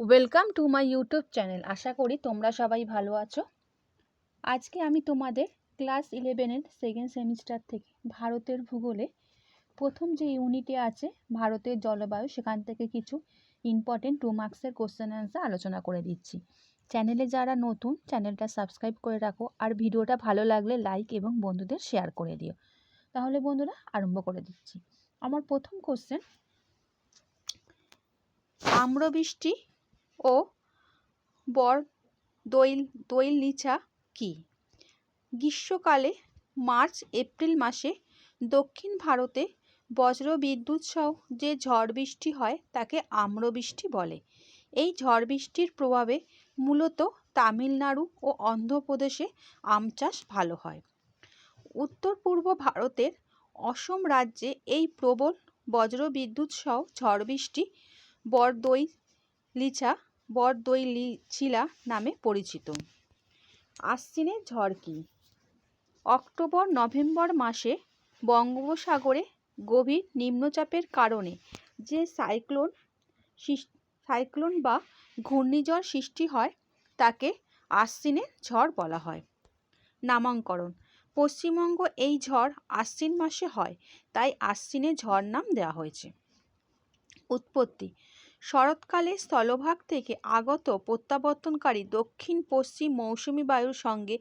Welcome to my YouTube channel আশা করি তোমরা সবাই ভালো আছো। আজকে আমি তোমাদের ক্লাস ইলেভেনের সেকেন্ড সেমিস্টার থেকে ভারতের ভূগোলে প্রথম যে ইউনিটে আছে, ভারতের জলবায়ু, সেখান থেকে কিছু ইম্পর্টেন্ট টু মার্কসের কোশ্চেন অ্যান্সার আলোচনা করে দিচ্ছি। চ্যানেলে যারা নতুন চ্যানেলটা সাবস্ক্রাইব করে রাখো আর ভিডিওটা ভালো লাগলে লাইক এবং বন্ধুদের শেয়ার করে দিও। তাহলে বন্ধুরা আরম্ভ করে দিচ্ছি। আমার প্রথম কোশ্চেন আম্রবৃষ্টি ও বর দৈল দৈলিচা কি? গ্রীষ্মকালে মার্চ, এপ্রিল মাসে দক্ষিণ ভারতে বজ্রবিদ্যুৎ সহ যে ঝড় বৃষ্টি হয় তাকে আম্রবৃষ্টি বলে। এই ঝড় বৃষ্টির প্রভাবে মূলত তামিলনাড়ু ও অন্ধ্রপ্রদেশে আম চাষ ভালো হয়। উত্তর পূর্ব ভারতের অসম রাজ্যে এই প্রবল বজ্রবিদ্যুৎ সহ ঝড় বৃষ্টি বরদৈ লিচা বরদৈলিচিলা নামে পরিচিত। আশ্বিনে ঝড় কি? অক্টোবর, নভেম্বর মাসে বঙ্গোপসাগরে গভীর নিম্নচাপের কারণে যে সাইক্লোন সাইক্লোন বা ঘূর্ণিঝড় সৃষ্টি হয়, তাকে আশ্বিনে ঝড় বলা হয়। নামাঙ্করণ। পশ্চিমবঙ্গ এই ঝড় আশ্বিন মাসে হয়, তাই আশ্বিনে ঝড় নাম দেওয়া হয়েছে। উৎপত্তি। শরৎকালে স্থলভাগ থেকে আগত প্রত্যাবর্তনকারী দক্ষিণ পশ্চিম মৌসুমি বায়ুর সঙ্গে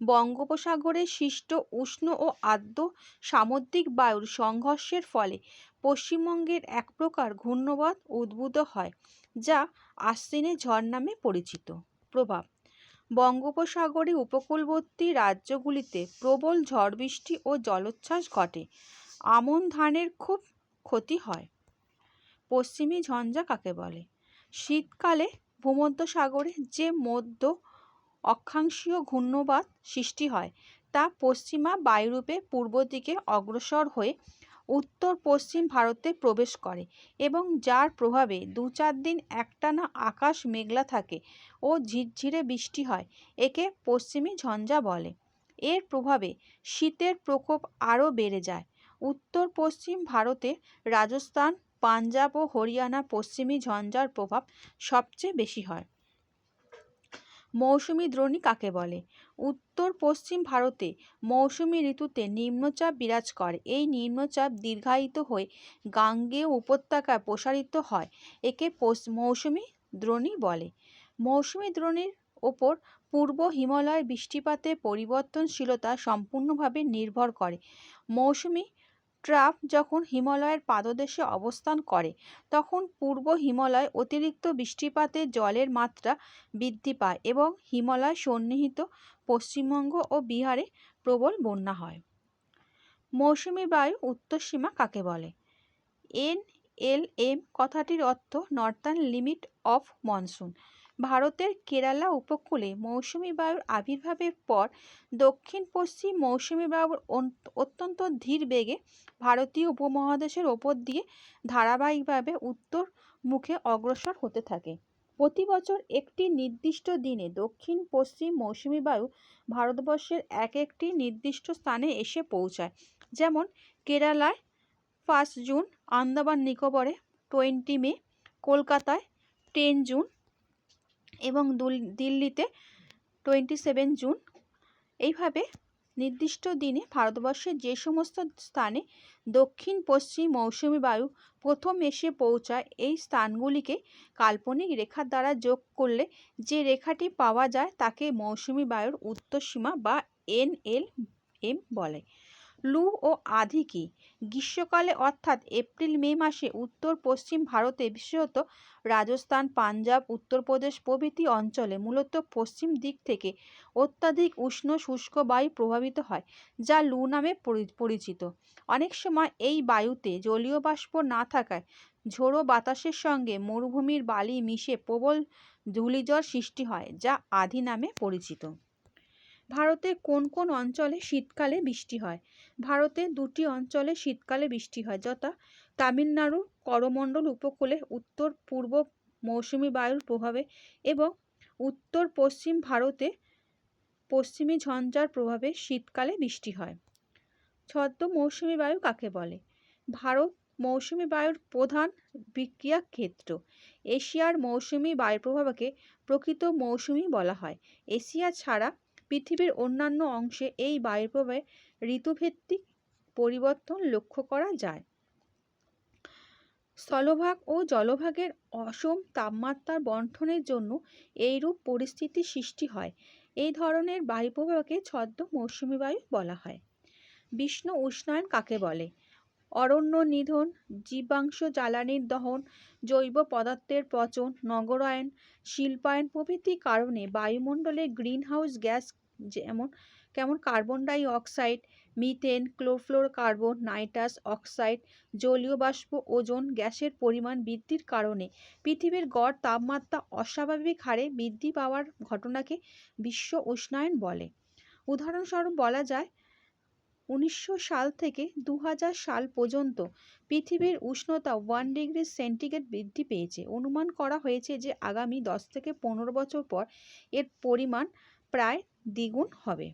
বঙ্গোপসাগরে সৃষ্ট উষ্ণ ও আর্দ্র সামুদ্রিক বায়ুর সংঘর্ষের ফলে পশ্চিমবঙ্গের এক প্রকার ঘূর্ণবাদ উদ্ভূত হয়, যা আশ্বিনে ঝড় নামে পরিচিত। প্রভাব, বঙ্গোপসাগরে উপকূলবর্তী রাজ্যগুলিতে প্রবল ঝড় বৃষ্টি ও জলোচ্ছ্বাস ঘটে। আমন ধানের খুব ক্ষতি হয়। পশ্চিমী ঝঞ্ঝা কাকে বলে? শীতকালে ভূমধ্যসাগরে যে মধ্য অক্ষাংশীয় ঘূর্ণবাত সৃষ্টি হয়, তা পশ্চিমা বায়ুরূপে পূর্ব দিকে অগ্রসর হয়ে উত্তর পশ্চিম ভারতে প্রবেশ করে এবং যার প্রভাবে দু চার দিন একটানা আকাশ মেঘলা থাকে ও ঝিরঝিরে বৃষ্টি হয়, একে পশ্চিমী ঝঞ্ঝা বলে। এর প্রভাবে শীতের প্রকোপ আরও বেড়ে যায়। উত্তর পশ্চিম ভারতে রাজস্থান পাঞ্জাব ও হরিয়ানা পশ্চিমী ঝঞ্ঝার প্রভাব সবচেয়ে বেশি হয়। মৌসুমি দ্রোণী কাকে বলে? উত্তর পশ্চিম ভারতে মৌসুমি ঋতুতে নিম্নচাপ বিরাজ করে। এই নিম্নচাপ দীর্ঘায়িত হয়ে গাঙ্গেয় উপত্যকায় প্রসারিত হয়, একে মৌসুমি দ্রোণী বলে। মৌসুমি দ্রোণীর ওপর পূর্ব হিমালয়ের বৃষ্টিপাতের পরিবর্তনশীলতা সম্পূর্ণভাবে নির্ভর করে। মৌসুমি ট্রাফ যখন হিমালয়ের পাদদেশে অবস্থান করে, তখন পূর্ব হিমালয় অতিরিক্ত বৃষ্টিপাতে জলের মাত্রা বৃদ্ধি পায় এবং হিমালয় সন্নিহিত পশ্চিমবঙ্গ ও বিহারে প্রবল বন্যা হয়। মৌসুমি বায়ু উত্তর সীমা কাকে বলে? এন এল এম কথাটির অর্থ নর্থার্ন লিমিট অফ মনসুন ভারতের কেরালা উপকূলে মৌসুমি বায়ুর আবির্ভাবের পর দক্ষিণ পশ্চিম মৌসুমি বায়ুর অত্যন্ত ধীর বেগে ভারতীয় উপমহাদেশের ওপর দিয়ে ধারাবাহিকভাবে উত্তর মুখে অগ্রসর হতে থাকে। প্রতি বছর একটি নির্দিষ্ট দিনে দক্ষিণ পশ্চিম মৌসুমি বায়ু ভারতবর্ষের এক একটি নির্দিষ্ট স্থানে এসে পৌঁছায়। যেমন কেরালায় ফার্স্ট জুন, আন্দামান নিকোবরে টোয়েন্টি মে, কলকাতায় টেন জুন এবং দিল্লিতে টোয়েন্টি সেভেন জুন। এইভাবে নির্দিষ্ট দিনে ভারতবর্ষের যে সমস্ত স্থানে দক্ষিণ, পশ্চিম মৌসুমি বায়ু প্রথম এসে পৌঁছায়, এই স্থানগুলিকে কাল্পনিক রেখার দ্বারা যোগ করলে যে রেখাটি পাওয়া যায় তাকে মৌসুমি বায়ুর উত্তর সীমা বা এন এল এম বলে। লু ও আধি কি? গ্রীষ্মকালে অর্থাৎ এপ্রিল, মে মাসে উত্তর, পশ্চিম ভারতে বিশেষত রাজস্থান, পাঞ্জাব, উত্তরপ্রদেশ প্রভৃতি অঞ্চলে মূলত পশ্চিম দিক থেকে অত্যাধিক উষ্ণ শুষ্ক বায়ু প্রভাবিত হয়, যা লু নামে পরিচিত। অনেক সময় এই বায়ুতে জলীয় বাষ্প না থাকায় ঝোড়ো বাতাসের সঙ্গে মরুভূমির বালি মিশে প্রবল ধূলিঝড় সৃষ্টি হয়, যা আধি নামে পরিচিত। ভারতের কোন কোন অঞ্চলে শীতকালে বৃষ্টি হয়? ভারতে দুটি অঞ্চলে শীতকালে বৃষ্টি হয়, যথা তামিলনাড়ু করমণ্ডল উপকূলে উত্তর, পূর্ব মৌসুমি বায়ুর প্রভাবে এবং উত্তর পশ্চিম ভারতে পশ্চিমী ঝঞ্ঝার প্রভাবে শীতকালে বৃষ্টি হয়। ছদ্ম মৌসুমি বায়ু কাকে বলে? ভারত মৌসুমি বায়ুর প্রধান বিক্রিয়া ক্ষেত্র এশিয়ার মৌসুমি বায়ুর প্রভাবকে প্রকৃত মৌসুমি বলা হয়। এশিয়া ছাড়া পৃথিবীর অন্যান্য অংশে এই বায়ুর প্রভাবে ঋতুভিত্তিক পরিবর্তন লক্ষ্য করা যায়। স্থলভাগ ও জলভাগের অসম তাপমাত্রার বন্টনের জন্য এইরূপ পরিস্থিতি সৃষ্টি হয়। এই ধরনের বায়ু প্রবাহকে ছদ্ম মৌসুমি বায়ু বলা হয়। বিষ্ণ উষ্ণায়ন কাকে বলে? অরণ্য নিধন, জীবাংশ জ্বালানির দহন, জৈব পদার্থের পচন, নগরায়ন, শিল্পায়ন প্রভৃতি কারণে বায়ুমণ্ডলে গ্রিনহাউস গ্যাস যেমন কেমন carbon dioxide methane chlorofluorocarbon nitrous oxide জলীয় বাষ্প, ওজন, গ্যাসের পরিমাণ বৃদ্ধির কারণে পৃথিবীর গড় তাপমাত্রা অস্বাভাবিক হারে বৃদ্ধি পাওয়ার ঘটনাকে বিশ্ব উষ্ণায়ন বলে। উদাহরণস্বরূপ বলা যায়, উনিশশো সাল থেকে দু হাজার সাল পর্যন্ত পৃথিবীর উষ্ণতা ওয়ান ডিগ্রি সেন্টিগ্রেড বৃদ্ধি পেয়েছে। অনুমান করা হয়েছে যে আগামী দশ থেকে পনেরো বছর পর এর পরিমাণ প্রায় দ্বিগুণ হবে।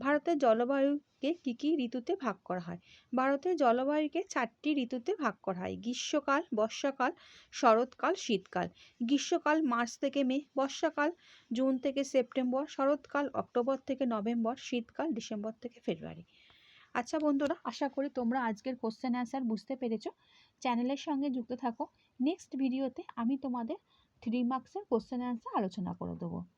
ভারতের জলবায়ুকে কী কী ঋতুতে ভাগ করা হয়? ভারতের জলবায়ুকে চারটি ঋতুতে ভাগ করা হয়। গ্রীষ্মকাল, বর্ষাকাল, শরৎকাল, শীতকাল। গ্রীষ্মকাল মার্চ থেকে মে, বর্ষাকাল জুন থেকে সেপ্টেম্বর, শরৎকাল অক্টোবর থেকে নভেম্বর, শীতকাল ডিসেম্বর থেকে ফেব্রুয়ারি। আচ্ছা বন্ধুরা, আশা করি তোমরা আজকের কোশ্চেন অ্যান্সার বুঝতে পেরেছ। চ্যানেলের সঙ্গে যুক্ত থাকো। নেক্সট ভিডিওতে আমি তোমাদের থ্রি মার্কসের কোশ্চেন অ্যান্সার আলোচনা করে দেবো।